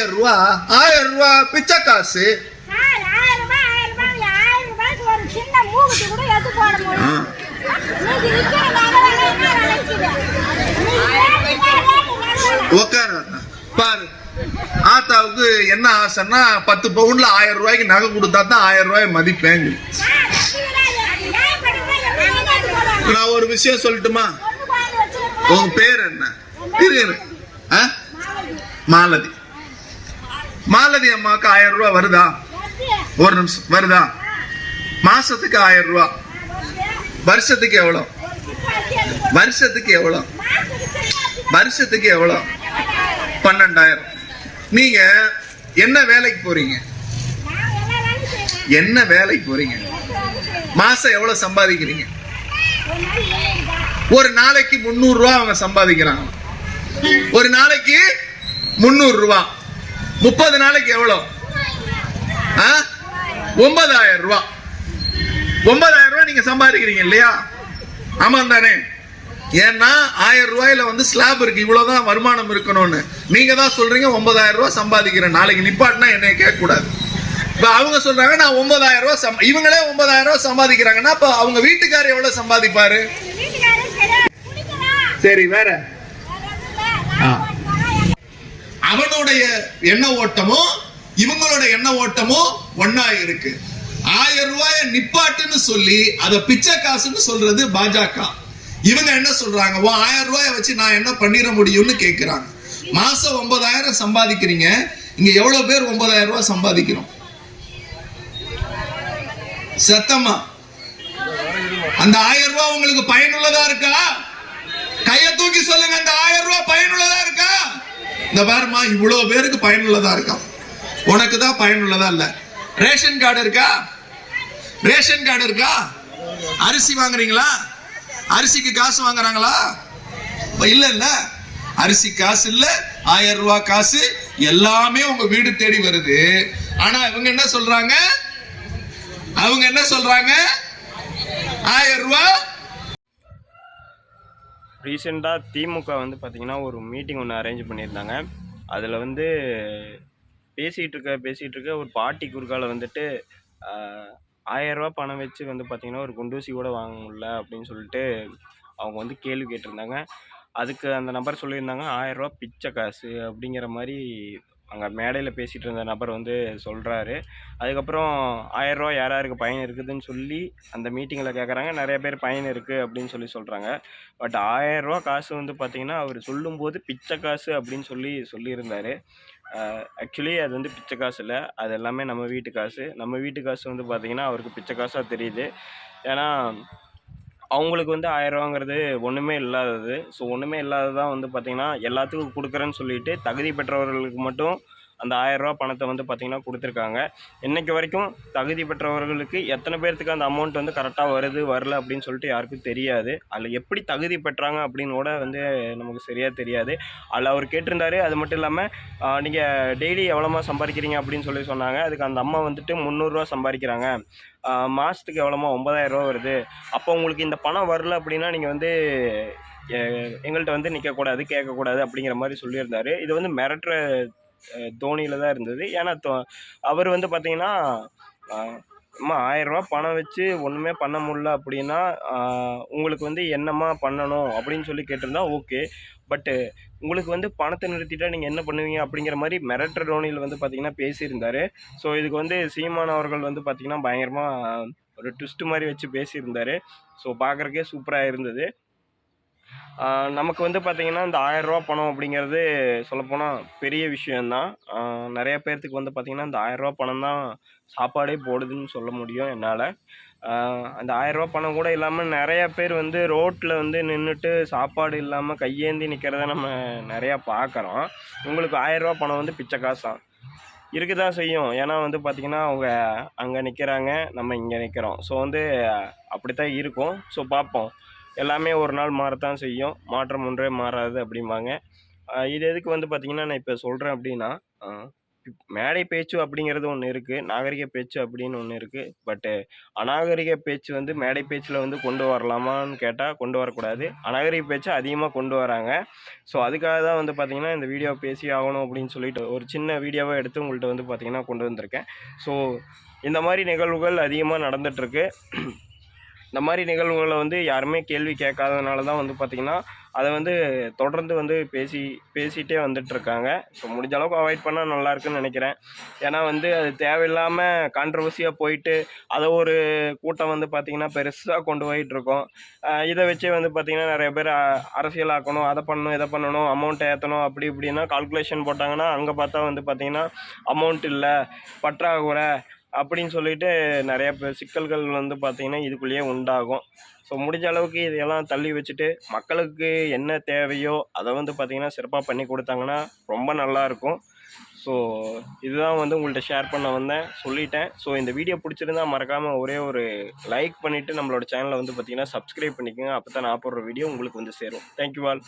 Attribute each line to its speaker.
Speaker 1: ஆயிரம் ரூபா ஆயிரம் ரூபா பிச்சை காசு. உட்கார பாரு ஆத்தாவுக்கு என்ன ஆசைன்னா பத்து பவுன்ல ஆயிரம் ரூபாய்க்கு நகை கொடுத்தா தான் ஆயிரம் ரூபாய் மதிப்பேங்க? நான் ஒரு விஷயம் சொல்லட்டுமா. உங்க பேர் என்ன இரு இரு. ஆ? மாலதி மாலதி அம்மாவுக்கு ஆயிரம் ரூபா வருதா? ஒரு நிமிஷம் வருதா? மாசத்துக்கு ஆயிரம்
Speaker 2: ரூபா.
Speaker 1: வருஷத்துக்கு எவ்வளோ? வருஷத்துக்கு எவ்வளோ? வருஷத்துக்கு எவ்வளோ? பன்னெண்டாயிரம். நீங்க என்ன வேலைக்கு போறீங்க? என்ன வேலைக்கு போறீங்க? மாசம் எவ்வளவு சம்பாதிக்கிறீங்க?
Speaker 2: ஒரு
Speaker 1: ஒரு நாளைக்கு முந்நூறு ரூபா அவங்க சம்பாதிக்கிறாங்க. ஒரு நாளைக்கு முந்நூறு ரூபா. முப்பது நாளைக்கு எவ்வளோ? ஒன்பதாயிரம் ரூபா. ஒன்பதாயிரம் ரூபா நீங்க சம்பாதிக்கிறீங்க இல்லையா? ஆமா தானே. ஏன்னா ஆயிரம் ரூபாயில வந்து ஸ்லாப் இருக்கு. இவ்வளவுதான் வருமானம் இருக்கணும்னு. நீங்க தான் சொல்றீங்க ஒன்பதாயிரம் ரூபாய் சம்பாதிக்கிறேன். நாளைக்கு நிப்பாட்டினா என்னைய கேட்க கூடாது. இப்ப அவங்க சொல்றாங்க நான் ஒன்பதாயிரம் ரூபாய் சம்- இவங்களே ஒன்பதாயிரம் ரூபாய் சம்பாதிக்கிறாங்கன்னா அப்ப அவங்க வீட்டுக்காரர் எவ்வளவு சம்பாதிப்பாரு. சரி வேற
Speaker 2: வேற ஒண்ணும் இல்ல. நான் போனா
Speaker 1: அவனுடைய எண்ண ஓட்டமோ இவங்களோட எண்ண ஓட்டமோ ஒன்னா இருக்கு. ஆயிரம் ரூபாய நிப்பாட்டுன்னு சொல்லி அதை பிச்சை காசுன்னு சொல்றது பாஜக. இவங்க என்ன சொல்றாங்க? ஓ ஆயிரம் ரூபாய வச்சு நான் என்ன பண்ணிட முடியும்னு கேக்குறாங்க. மாசம் ஒன்பதாயிரம் சம்பாதிக்கிறீங்க. இங்க எவ்வளவு பேர் ஒன்பதாயிரம் ரூபாய் சம்பாதிக்கிறோம்? சத்தமா? அந்த ஆயிரம் ரூபாய் உங்களுக்கு பயனுள்ளதா இருக்கா? கைய தூக்கி சொல்லுங்க அந்த ஆயிரம் ரூபாய் பயனுள்ளதா இருக்கா இந்த பாருமா இவ்வளவு பேருக்கு பயனுள்ளதா இருக்கும் உனக்கு தான் பயனுள்ளதா இல்ல. ரேஷன் கார்டு இருக்கா? ரேஷன் கார்டு இருக்கா? அரிசி வாங்குறீங்களா? அரிசிக்கு காசு வாங்குறாங்களா? இல்ல இல்ல. அரிசி காசு இல்ல ஆயிரம் ரூபாய் காசு எல்லாமே உங்க வீடு தேடி வருது. ஆனா இவங்க என்ன சொல்றாங்க? அவங்க என்ன சொல்றாங்க? ஆயிரம் ரூபாய்
Speaker 3: ரீசெண்டாக திமுக வந்து பார்த்திங்கன்னா ஒரு மீட்டிங் ஒன்று அரேஞ்ச் பண்ணியிருந்தாங்க. அதில் வந்து பேசிகிட்டு இருக்க பேசிகிட்டு இருக்க ஒரு பாட்டி குறுக்கால வந்துட்டு ஆயரூவா பணம் வச்சு வந்து பார்த்திங்கன்னா ஒரு குண்டூசி கூட வாங்க முடியல அப்படின்னு சொல்லிட்டு அவங்க வந்து கேள்வி கேட்டிருந்தாங்க. அதுக்கு அந்த நம்பர் சொல்லியிருந்தாங்க ஆயரூவா பிச்சை காசு அப்படிங்கிற மாதிரி அங்கே மேடையில் பேசிகிட்டு இருந்த நபர் வந்து சொல்கிறாரு அதுக்கப்புறம் ஆயிரரூவா யார் யாருக்கு பயன் இருக்குதுன்னு சொல்லி அந்த மீட்டிங்கில் கேட்குறாங்க நிறைய பேர் பயன் இருக்குது அப்படின்னு சொல்லி சொல்கிறாங்க பட் ஆயிரரூவா காசு வந்து பார்த்தீங்கன்னா அவர் சொல்லும்போது பிச்சை காசு அப்படின்னு சொல்லி சொல்லியிருந்தார். ஆக்சுவலி அது வந்து பிச்சை காசு இல்லை. அது எல்லாமே நம்ம வீட்டு காசு. நம்ம வீட்டு காசு வந்து பார்த்திங்கன்னா அவருக்கு பிச்சை காசாக தெரியுது. ஏன்னா அவங்களுக்கு வந்து ஆயிரரூவாங்கிறது ஒன்றுமே இல்லாதது. ஸோ ஒன்றுமே இல்லாததான் வந்து பார்த்திங்கன்னா எல்லாத்துக்கும் கொடுக்குறேன்னு சொல்லிட்டு தகுதி பெற்றவர்களுக்கு மட்டும் அந்த ஆயரூவா பணத்தை வந்து பார்த்திங்கன்னா கொடுத்துருக்காங்க. இன்றைக்கு வரைக்கும் தகுதி பெற்றவர்களுக்கு எத்தனை பேர்த்துக்கு அந்த அமௌண்ட் வந்து கரெக்டாக வருது வரல அப்படின்னு சொல்லிட்டு யாருக்கும் தெரியாது. அதில் எப்படி தகுதி பெற்றாங்க அப்படின்னு கூட வந்து நமக்கு சரியாக தெரியாது. அதில் அவர் கேட்டிருந்தாரு அது மட்டும் இல்லாமல் நீங்கள் டெய்லி எவ்வளோமா சம்பாதிக்கிறீங்க அப்படின்னு சொல்லி சொன்னாங்க. அதுக்கு அந்த அம்மா வந்துட்டு முந்நூறுரூவா சம்பாதிக்கிறாங்க. மாதத்துக்கு எவ்வளோமா ஒன்பதாயிரரூவா வருது. அப்போ உங்களுக்கு இந்த பணம் வரல அப்படின்னா நீங்கள் வந்து எங்கள்கிட்ட வந்து நிற்கக்கூடாது கேட்கக்கூடாது அப்படிங்கிற மாதிரி சொல்லியிருந்தாரு. இது வந்து மிரட்டுற தோனியில் தான் இருந்தது. ஏன்னா தோ- அவர் வந்து பார்த்தீங்கன்னா அம்மா ஆயிரரூவா பணம் வச்சு ஒன்றுமே பண்ண முடில அப்படின்னா உங்களுக்கு வந்து என்னம்மா பண்ணணும் அப்படின்னு சொல்லி கேட்டிருந்தா ஓகே. பட்டு உங்களுக்கு வந்து பணத்தை நிறுத்திட்டா நீங்கள் என்ன பண்ணுவீங்க அப்படிங்கிற மாதிரி மிரட்டுற டோனியில் வந்து பார்த்தீங்கன்னா பேசியிருந்தார். ஸோ இதுக்கு வந்து சீமான் அவர்கள் வந்து பார்த்தீங்கன்னா பயங்கரமாக ஒரு ட்விஸ்ட் மாதிரி வச்சு பேசியிருந்தார். ஸோ பார்க்குறக்கே சூப்பராக இருந்தது. நமக்கு வந்து பார்த்திங்கன்னா இந்த ஆயரூவா பணம் அப்படிங்கிறது சொல்லப்போனால் பெரிய விஷயந்தான் நிறைய பேர்த்துக்கு வந்து பார்த்திங்கன்னா இந்த ஆயரூவா பணம் தான் சாப்பாடே போடுதுன்னு சொல்ல முடியும் என்னால். அந்த ஆயரூவா பணம் கூட இல்லாமல் நிறைய பேர் வந்து ரோட்டில் வந்து நின்றுட்டு சாப்பாடு இல்லாமல் கையேந்தி நிற்கிறத நம்ம நிறையா பார்க்குறோம் உங்களுக்கு ஆயரூவா பணம் வந்து பிச்சை காசாக இருக்க தான் செய்யும். ஏன்னா வந்து பார்த்திங்கன்னா அவங்க அங்கே நிற்கிறாங்க நம்ம இங்கே நிற்கிறோம் ஸோ வந்து அப்படி தான் இருக்கும். ஸோ பார்ப்போம் எல்லாமே ஒரு நாள் மாறத்தான் செய்யும். மாற்றம் ஒன்றே மாறாது அப்படிம்பாங்க. இது எதுக்கு வந்து பார்த்திங்கன்னா நான் இப்போ சொல்கிறேன் அப்படின்னா மேடை பேச்சு அப்படிங்கிறது ஒன்று இருக்குது நாகரிக பேச்சு அப்படின்னு ஒன்று இருக்குது பட்டு அநாகரிக பேச்சு வந்து மேடை பேச்சில் வந்து கொண்டு வரலாமான்னு கேட்டால் கொண்டு வரக்கூடாது. அநாகரிக பேச்சு அதிகமாக கொண்டு வராங்க. ஸோ அதுக்காக தான் வந்து பார்த்திங்கன்னா இந்த வீடியோ பேசி ஆகணும் அப்படின்னு சொல்லிட்டு ஒரு சின்ன வீடியோவை எடுத்து உங்கள்கிட்ட வந்து பார்த்திங்கன்னா கொண்டு வந்திருக்கேன். ஸோ இந்த மாதிரி நிகழ்வுகள் அதிகமாக நடந்துகிட்ருக்கு இந்த மாதிரி நிகழ்வுகளை வந்து யாருமே கேள்வி கேட்காதனால தான் வந்து பார்த்திங்கன்னா அதை வந்து தொடர்ந்து வந்து பேசி பேசிகிட்டே வந்துட்டுருக்காங்க. ஸோ முடிஞ்ச அளவுக்கு அவாய்ட் பண்ணால் நல்லா இருக்குன்னு நினைக்கிறேன். ஏன்னா வந்து அது தேவையில்லாமல் கான்ட்ரவர்சியாக போயிட்டு அதை ஒரு கூட்டம் வந்து பார்த்திங்கன்னா பெருசாக கொண்டு போயிட்டு இருக்கோம் இதை வச்சே வந்து பார்த்திங்கன்னா நிறைய பேர் அரசியலாக்கணும் அதை பண்ணணும் இதை பண்ணணும் அமௌண்ட் ஏற்றணும் அப்படி இப்படின்னா கால்குலேஷன் போட்டாங்கன்னா அங்கே பார்த்தா வந்து பார்த்திங்கன்னா அமௌண்ட் இல்லை பற்றாக்குறை அப்படின்னு சொல்லிட்டு நிறையா சிக்கல்கள் வந்து பார்த்திங்கன்னா இதுக்குள்ளேயே உண்டாகும். ஸோ முடிஞ்ச அளவுக்கு இதையெல்லாம் தள்ளி வச்சுட்டு மக்களுக்கு என்ன தேவையோ அதை வந்து பார்த்திங்கன்னா சிறப்பாக பண்ணி கொடுத்தாங்கன்னா ரொம்ப நல்லாயிருக்கும் ஸோ இதுதான் வந்து உங்கள்கிட்ட ஷேர் பண்ண வந்தேன். சொல்லிட்டேன். ஸோ இந்த வீடியோ பிடிச்சிருந்தா மறக்காமல் ஒரே ஒரு லைக் பண்ணிவிட்டு நம்மளோட சேனலை வந்து பார்த்திங்கன்னா சப்ஸ்கிரைப் பண்ணிக்கோங்க. அப்போ தான் நான் போடுற வீடியோ உங்களுக்கு வந்து சேரும். Thank you all